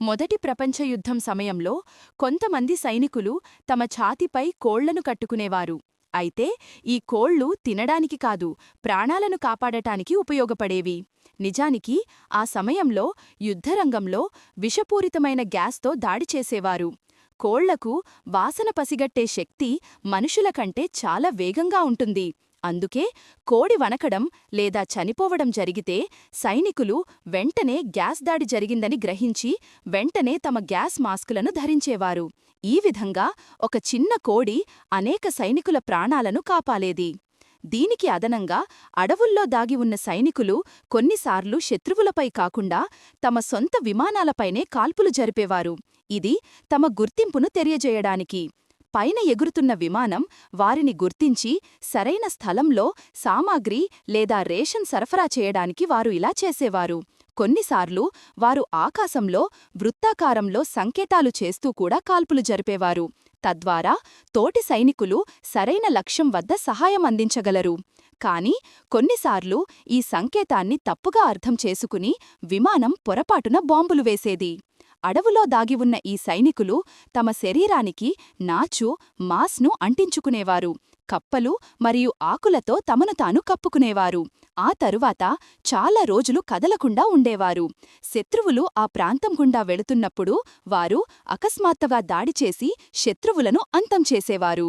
మొదటి ప్రపంచ యుద్ధం సమయంలో కొంతమంది సైనికులు తమ ఛాతిపై కోళ్ళను కట్టుకునేవారు. అయితే ఈ కోళ్ళు తినడానికి కాదు ప్రాణాలను కాపాడటానికి ఉపయోగపడేవి. నిజానికి ఆ సమయంలో యుద్ధరంగంలో విషపూరితమైన గ్యాస్తో దాడి చేసేవారు. కోళ్ళకు వాసన పసిగట్టే శక్తి మనుషుల కంటే చాలా వేగంగా ఉంటుంది. అందుకే కోడి వనకడం లేదా చనిపోవడం జరిగితే సైనికులు వెంటనే గ్యాస్ దాడి జరిగిందని గ్రహించి వెంటనే తమ గ్యాస్ మాస్కులను ధరించేవారు. ఈ విధంగా ఒక చిన్న కోడి అనేక సైనికుల ప్రాణాలను కాపాలేది. దీనికి అదనంగా అడవుల్లో దాగి ఉన్న సైనికులు కొన్నిసార్లు శత్రువులపై కాకుండా తమ సొంత విమానాలపైనే కాల్పులు జరిపేవారు. ఇది తమ గుర్తింపును తెలియజేయడానికి. పైన ఎగురుతున్న విమానం వారిని గుర్తించి సరైన స్థలంలో సామాగ్రి లేదా రేషన్ సరఫరా చేయడానికి వారు ఇలా చేసేవారు. కొన్నిసార్లు వారు ఆకాశంలో వృత్తాకారంలో సంకేతాలు చేస్తూ కూడా కాల్పులు జరిపేవారు. తద్వారా తోటి సైనికులు సరైన లక్ష్యం వద్ద సహాయం అందించగలరు. కాని కొన్నిసార్లు ఈ సంకేతాన్ని తప్పుగా అర్థం చేసుకుని విమానం పొరపాటున బాంబులు వేసేది. అడవులో దాగి ఉన్న ఈ సైనికులు తమ శరీరానికి నాచు మాస్ను అంటించుకునేవారు. కప్పలు మరియు ఆకులతో తమను తాను కప్పుకునేవారు. ఆ తరువాత చాలా రోజులు కదలకుండా ఉండేవారు. శత్రువులు ఆ ప్రాంతం గుండా వెళుతున్నప్పుడు వారు అకస్మాత్తుగా దాడి చేసి శత్రువులను అంతం చేసేవారు.